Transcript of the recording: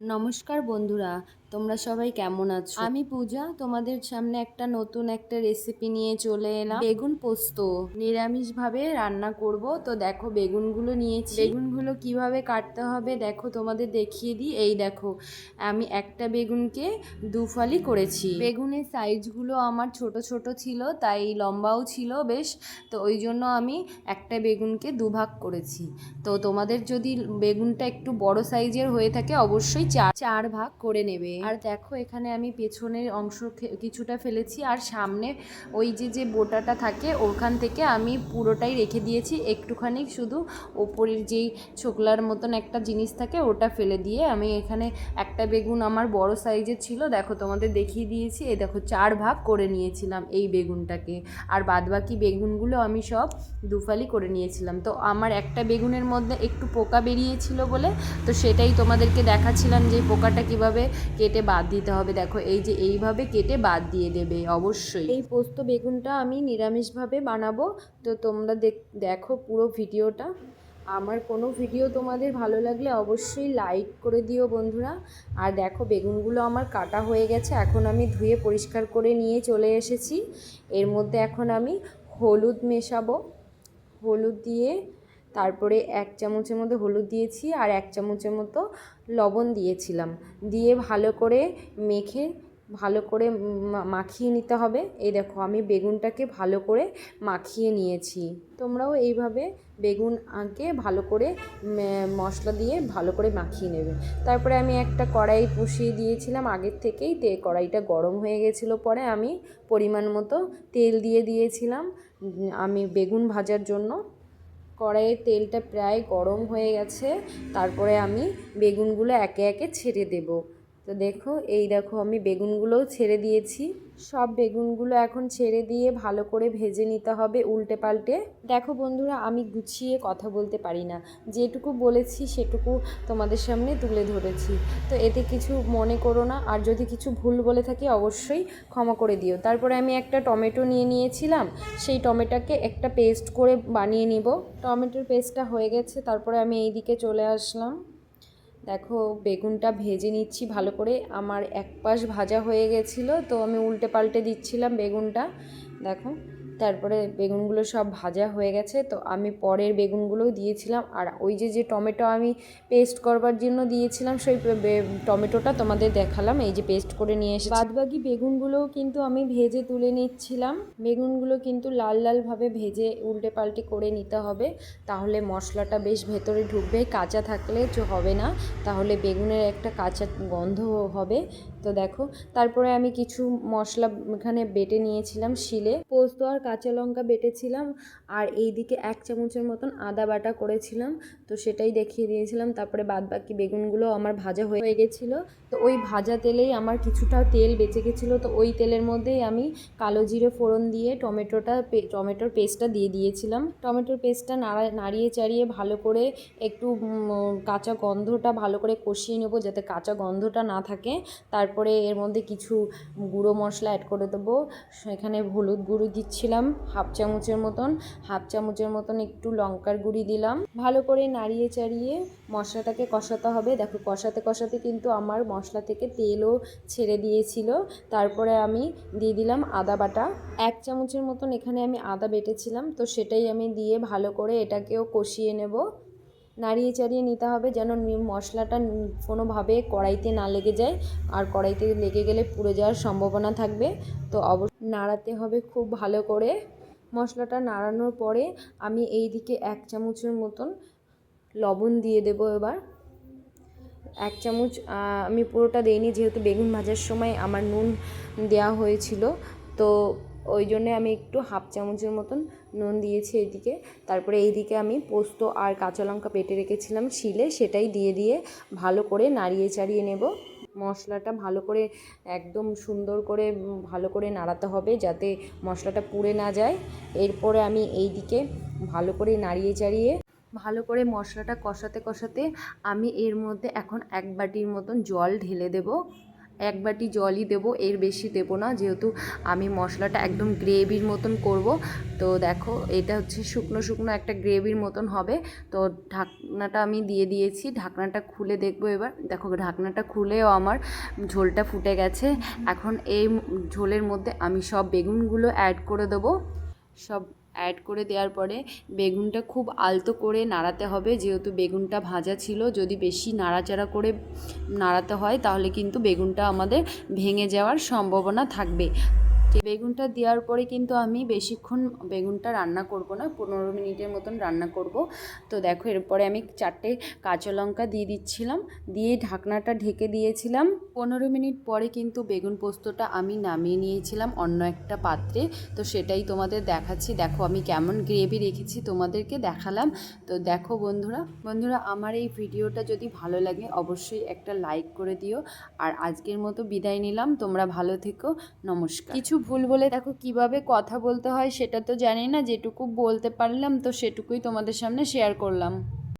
নমস্কার বন্ধুরা তোমরা সবাই কেমন আছো? আমি পূজা, তোমাদের সামনে একটা নতুন একটা রেসিপি নিয়ে চলে এলাম। বেগুন পোস্ত। নিরামিষভাবে রান্না করব। তো দেখো, বেগুনগুলো নিয়েছি। বেগুনগুলো কীভাবে কাটতে হবে দেখো, তোমাদের দেখিয়ে দিই। এই দেখো, আমি একটা বেগুনকে দুফালি করেছি। বেগুনের সাইজগুলো আমার ছোট ছোট ছিল, তাই লম্বাও ছিল বেশ। তো ওই জন্য আমি একটা বেগুনকে দুভাগ করেছি। তো তোমাদের যদি বেগুনটা একটু বড় সাইজের হয়ে থাকে, অবশ্যই চার চার ভাগ করে নেবে। আর দেখো, এখানে আমি পেছনের অংশ কিছুটা ফেলেছি আর সামনে ওই যে যে বোটাটা থাকে, ওখান থেকে আমি পুরোটাই রেখে দিয়েছি। একটুখানি শুধু ওপরের যেই ছোকলার মতন একটা জিনিস থাকে, ওটা ফেলে দিয়ে আমি এখানে একটা বেগুন আমার বড় সাইজের ছিল, দেখো তোমাদের দেখিয়ে দিয়েছি। এই দেখো, চার ভাগ করে নিয়েছিলাম এই বেগুনটাকে। আর বাদবাকি বেগুনগুলো আমি সব দুফালি করে নিয়েছিলাম। তো আমার একটা বেগুনের মধ্যে একটু পোকা বেরিয়েছিল বলে, তো সেটাই তোমাদেরকে দেখাচ্ছিলাম যে পোকাটা কীভাবে কেটে বাদ দিতে হবে। দেখো, এই যে এইভাবে কেটে বাদ দিয়ে দেবে, অবশ্যই। এই পোস্ত বেগুনটা আমি নিরামিষভাবে বানাবো। তো তোমরা দেখ- পুরো ভিডিওটা। আমার কোনো ভিডিও তোমাদের ভালো লাগলে অবশ্যই লাইক করে দিও বন্ধুরা। আর দেখো, বেগুনগুলো আমার কাটা হয়ে গেছে। এখন আমি ধুয়ে পরিষ্কার করে নিয়ে চলে এসেছি। এর মধ্যে এখন আমি হলুদ মেশাবো। হলুদ দিয়ে তারপরে এক চামচের মধ্যে হলুদ দিয়েছি আর এক চামচের মতো লবণ দিয়েছিলাম। দিয়ে ভালো করে মেখে, ভালো করে মাখিয়ে নিতে হবে। এই দেখো, আমি বেগুনটাকে ভালো করে মাখিয়ে নিয়েছি। তোমরাও এইভাবে বেগুন আঁকে ভালো করে মশলা দিয়ে ভালো করে মাখিয়ে নেবে। তারপরে আমি একটা কড়াই বসিয়ে দিয়েছিলাম। আগের থেকেই তে, কড়াইটা গরম হয়ে গেছিল পরে আমি পরিমাণ মতো তেল দিয়ে দিয়েছিলাম। আমি বেগুন ভাজার জন্য কড়াইয়ের তেলটা প্রায় গরম হয়ে গেছে তারপরে আমি বেগুনগুলো একে একে ছেড়ে দেব। তো দেখো, এই দেখো আমি বেগুনগুলোও ছেড়ে দিয়েছি। সব বেগুনগুলো এখন ছেড়ে দিয়ে ভালো করে ভেজে নিতে হবে উল্টে পাল্টে। দেখো বন্ধুরা, আমি গুছিয়ে কথা বলতে পারি না। যেটুকু বলেছি সেটুকু তোমাদের সামনে তুলে ধরেছি। তো এতে কিছু মনে করো না, আর যদি কিছু ভুল বলে থাকি অবশ্যই ক্ষমা করে দিও। তারপরে আমি একটা টমেটো নিয়ে নিয়েছিলাম, সেই টমেটোকে একটা পেস্ট করে বানিয়ে নিব। টমেটোর পেস্টটা হয়ে গেছে, তারপরে আমি এই দিকে চলে আসলাম। দেখো, বেগুনটা ভেজে নিচ্ছি ভালো করে। আমার এক পাশ ভাজা হয়ে গেছিল, তো আমি উল্টে পাল্টে দিচ্ছিলাম বেগুনটা। দেখো তারপরে বেগুনগুলো সব ভাজা হয়ে গেছে, তো আমি পরের বেগুনগুলোও দিয়েছিলাম। আর ওই যে যে টমেটো আমি পেস্ট করবার জন্য দিয়েছিলাম, সেই টমেটোটা তোমাদের দেখালাম, এই যে পেস্ট করে নিয়ে এসে বাদবাকি বেগুনগুলোও কিন্তু আমি ভেজে তুলে নিচ্ছিলাম। বেগুনগুলো কিন্তু লাল লালভাবে ভেজে উল্টে পাল্টে করে নিতে হবে, তাহলে মশলাটা বেশ ভেতরে ঢুকবে, কাঁচা থাকলে হবে না, তাহলে বেগুনের একটা কাঁচা গন্ধ হবে। তো দেখো, তারপরে আমি কিছু মশলা এখানে বেটে নিয়েছিলাম শিলে। পোস্ত আর কাঁচা লঙ্কা বেটেছিলাম আর এই দিকে এক চামচের মতন আদা বাটা করেছিলাম। তো সেটাই দেখিয়ে দিয়েছিলাম। তারপরে বাদ বাকি বেগুনগুলো আমার ভাজা হয়ে গেছিল। তো ওই ভাজা তেলেই আমার কিছুটা তেল বেঁচে গেছিল। তো ওই তেলের মধ্যেই আমি কালো জিরে ফোড়ন দিয়ে টমেটোটা টমেটোর পেস্টটা দিয়ে দিয়েছিলাম। টমেটোর পেস্টটা নাড়া, নাড়িয়ে চাড়িয়ে ভালো করে একটু কাঁচা গন্ধটা ভালো করে কষিয়ে নেব যাতে কাঁচা গন্ধটা না থাকে। তারপরে এর মধ্যে কিছু গুঁড়ো মশলা অ্যাড করে দেবো। এখানে হলুদ গুঁড়ো দিচ্ছিলাম। হাফ চামচের মতন, হাফ চামচের মতন একটু লঙ্কার গুঁড়ি দিলাম। ভালো করে নাড়িয়ে চাড়িয়ে মশলাটাকে কষাতে হবে। দেখো, কষাতে কষাতে কিন্তু আমার মশলা থেকে তেলও ছেড়ে দিয়েছিল। তারপরে আমি দিয়ে দিলাম আদা বাটা। এক চামচের মতন এখানে আমি আদা বেটেছিলাম, তো সেটাই আমি দিয়ে ভালো করে এটাকেও কষিয়ে নেব। নাড়িয়ে চাড়িয়ে নিতে হবে যেন মশলাটা কোনোভাবে কড়াইতে না লেগে যায়। আর কড়াইতে লেগে গেলে পুড়ে যাওয়ার সম্ভাবনা থাকবে। তো অবশ্য নাড়াতে হবে খুব ভালো করে। মশলাটা নাড়ানোর পরে আমি এই দিকে এক চামচের মতন লবণ দিয়ে দেবো এবার। এক চামচ আমি পুরোটা দিইনি, যেহেতু বেগুন ভাজার সময় আমার নুন দেওয়া হয়েছিল। তো ওই জন্যে আমি একটু হাফ চামচের মতন নুন দিয়েছি এদিকে। তারপরে এইদিকে আমি পোস্ত আর কাঁচা লঙ্কা পেটে রেখেছিলাম শিলে, সেটাই দিয়ে দিয়ে ভালো করে নাড়িয়ে চাড়িয়ে নেব। মশলাটা ভালো করে একদম সুন্দর করে ভালো করে নাড়াতে হবে যাতে মশলাটা পুড়ে না যায়। এরপরে আমি এইদিকে ভালো করে নাড়িয়ে চাড়িয়ে ভালো করে মশলাটা কষাতে কষাতে আমি এর মধ্যে এখন এক বাটির মতন জল ঢেলে দেব। এক বাটি জলই দেবো, এর বেশি দেবো না। যেহেতু আমি মশলাটা একদম গ্রেভির মতন করব, তো দেখো এটা হচ্ছে শুকনো শুকনো একটা গ্রেভির মতন হবে। তো ঢাকনাটা আমি দিয়ে দিয়েছি, ঢাকনাটা খুলে দেখব এবার। দেখো ঢাকনাটা খুলেও আমার ঝোলটা ফুটে গেছে। এখন এই ঝোলের মধ্যে আমি সব বেগুনগুলো অ্যাড করে দেবো। সব অ্যাড করে দেওয়ার পরে বেগুনটা খুব আলতো করে নাড়াতে হবে। যেহেতু বেগুনটা ভাজা ছিল, যদি বেশি নাড়াচাড়া করে নাড়াতে হয়, তাহলে কিন্তু বেগুনটা আমাদের ভেঙে যাওয়ার সম্ভাবনা থাকবে। বেগুনটা দেওয়ার পরে কিন্তু আমি বেশিক্ষণ বেগুনটা রান্না করব না, পনেরো মিনিটের মতন রান্না করব। তো দেখো, এরপরে আমি চারটে কাঁচা লঙ্কা দিয়ে দিচ্ছিলাম, দিয়ে ঢাকনাটা ঢেকে দিয়েছিলাম। পনেরো মিনিট পরে কিন্তু বেগুন পোস্তটা আমি নামিয়ে নিয়েছিলাম অন্য একটা পাত্রে। তো সেটাই তোমাদের দেখাচ্ছি। দেখো, আমি কেমন গ্রেভি রেখেছি তোমাদেরকে দেখালাম। তো দেখো বন্ধুরা বন্ধুরা, আমার এই ভিডিওটা যদি ভালো লাগে অবশ্যই একটা লাইক করে দিও। আর আজকের মতো বিদায় নিলাম। তোমরা ভালো থেকো। নমস্কার। কিছু ভুল বলে দেখো কীভাবে কথা বলতে হয় সেটা তো জানি না, যেটুকু বলতে পারলাম তো সেটুকুই তোমাদের সামনে শেয়ার করলাম।